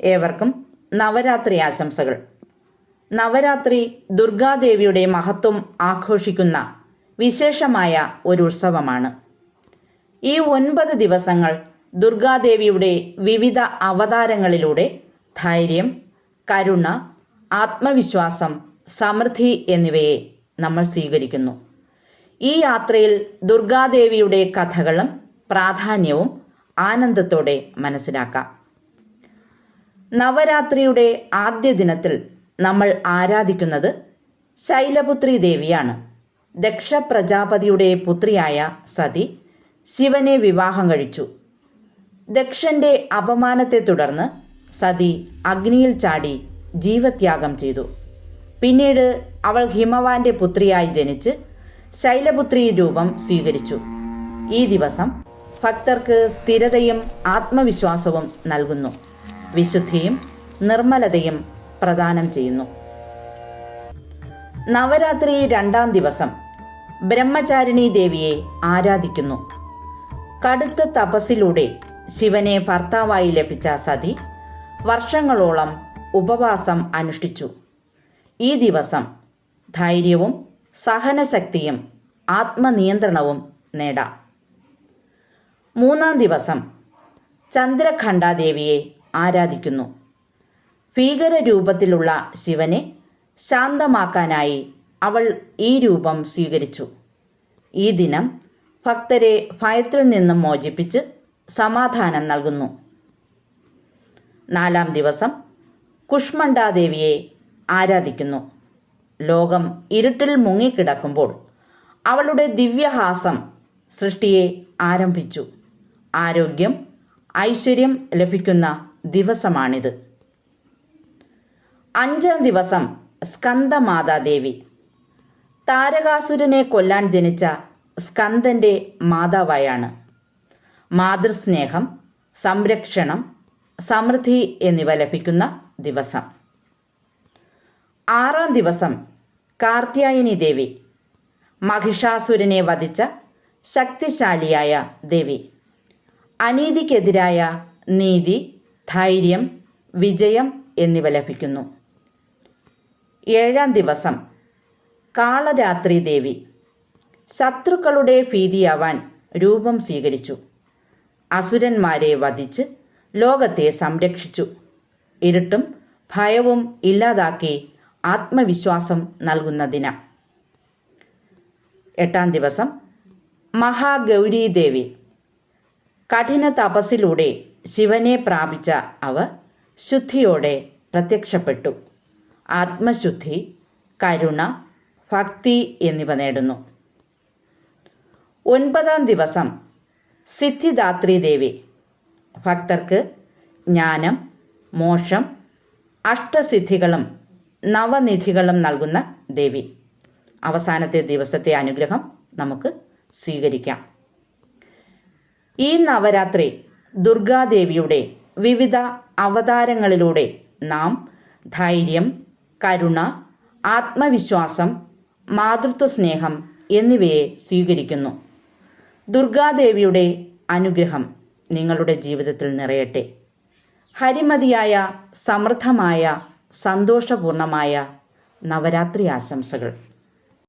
ഏവർക്കും നവരാത്രി ആശംസകൾ. നവരാത്രി ദുർഗാദേവിയുടെ മഹത്വം ആഘോഷിക്കുന്ന വിശേഷമായ ഒരു ഉത്സവമാണ്. ഈ ഒൻപത് ദിവസങ്ങൾ ദുർഗാദേവിയുടെ വിവിധ അവതാരങ്ങളിലൂടെ ധൈര്യം കരുണ ആത്മവിശ്വാസം സമൃദ്ധി എന്നിവയെ നമ്മൾ സ്വീകരിക്കുന്നു. ഈ യാത്രയിൽ ദുർഗാദേവിയുടെ കഥകളും പ്രാധാന്യവും ആനന്ദത്തോടെ മനസ്സിലാക്കാം. നവരാത്രിയുടെ ആദ്യ ദിനത്തിൽ നമ്മൾ ആരാധിക്കുന്നത് ശൈലപുത്രി ദേവിയാണ്. ദക്ഷ പ്രജാപതിയുടെ പുത്രിയായ സതി ശിവനെ വിവാഹം കഴിച്ചു. ദക്ഷന്റെ അപമാനത്തെ തുടർന്ന് സതി അഗ്നിയിൽ ചാടി ജീവത്യാഗം ചെയ്തു. പിന്നീട് അവൾ ഹിമവാന്റെ പുത്രിയായി ജനിച്ച് ശൈലപുത്രി രൂപം സ്വീകരിച്ചു. ഈ ദിവസം ഭക്തർക്ക് സ്ഥിരതയും ആത്മവിശ്വാസവും നൽകുന്നു. വിശുദ്ധിയും നിർമ്മലതയും പ്രദാനം ചെയ്യുന്നു. നവരാത്രി രണ്ടാം ദിവസം ബ്രഹ്മചാരിണി ദേവിയെ ആരാധിക്കുന്നു. കടുത്ത തപസ്സിലൂടെ ശിവനെ ഭർത്താവായി ലഭിച്ച സതി വർഷങ്ങളോളം ഉപവാസം അനുഷ്ഠിച്ചു. ഈ ദിവസം ധൈര്യവും സഹനശക്തിയും ആത്മനിയന്ത്രണവും നേടാം. മൂന്നാം ദിവസം ചന്ദ്രഖണ്ഡാദേവിയെ ആരാധിക്കുന്നു. ഭീകര രൂപത്തിലുള്ള ശിവനെ ശാന്തമാക്കാനായി അവൾ ഈ രൂപം സ്വീകരിച്ചു. ഈ ദിനം ഭക്തരെ ഭയത്തിൽ നിന്നും മോചിപ്പിച്ച് സമാധാനം നൽകുന്നു. നാലാം ദിവസം കുഷ്മണ്ഡാദേവിയെ ആരാധിക്കുന്നു. ലോകം ഇരുട്ടിൽ മുങ്ങിക്കിടക്കുമ്പോൾ അവളുടെ ദിവ്യഹാസം സൃഷ്ടിയെ ആരംഭിച്ചു. ആരോഗ്യം ഐശ്വര്യം ലഭിക്കുന്ന ദിവസമാണിത്. അഞ്ചാം ദിവസം സ്കന്ദമാതാദേവി. താരകാസുരനെ കൊല്ലാൻ ജനിച്ച സ്കന്ദന്റെ മാതാവായാണ്. മാതൃസ്നേഹം സംരക്ഷണം സമൃദ്ധി എന്നിവ ലഭിക്കുന്ന ദിവസം. ആറാം ദിവസം കാർത്യായനി ദേവി. മഹിഷാസുരനെ വധിച്ച ശക്തിശാലിയായ ദേവി. അനീതിക്കെതിരായ നീതി ധൈര്യം വിജയം എന്നിവ ലഭിക്കുന്നു. ഏഴാം ദിവസം. കാളരാത്രി ദേവി. ശത്രുക്കളുടെ ഭീതിയാവാൻ രൂപം സ്വീകരിച്ചു. അസുരന്മാരെ വധിച്ച് ലോകത്തെ സംരക്ഷിച്ചു. ഇരുട്ടും ഭയവും ഇല്ലാതാക്കി ആത്മവിശ്വാസം നൽകുന്ന ദിനം. എട്ടാം ദിവസം. മഹാഗൗരി ദേവി. കഠിന തപസ്സിലൂടെ ശിവനെ പ്രാപിച്ച അവ ശുദ്ധിയോടെ പ്രത്യക്ഷപ്പെട്ടു. ആത്മശുദ്ധി കരുണ ഭക്തി എന്നിവ നേടുന്നു. ഒൻപതാം ദിവസം സിദ്ധിദാത്രി ദേവി ഭക്തർക്ക് ജ്ഞാനം മോക്ഷം അഷ്ടസിദ്ധികളും നവനിധികളും നൽകുന്ന ദേവി. അവസാനത്തെ ദിവസത്തെ അനുഗ്രഹം നമുക്ക് സ്വീകരിക്കാം. ഈ നവരാത്രി ദുർഗാദേവിയുടെ വിവിധ അവതാരങ്ങളിലൂടെ നാം ധൈര്യം കരുണ ആത്മവിശ്വാസം മാതൃത്വ സ്നേഹം എന്നിവയെ സ്വീകരിക്കുന്നു. ദുർഗാദേവിയുടെ അനുഗ്രഹം നിങ്ങളുടെ ജീവിതത്തിൽ നിറയട്ടെ. ഹരിമതിയായ സമൃദ്ധമായ സന്തോഷപൂർണമായ നവരാത്രി ആശംസകൾ.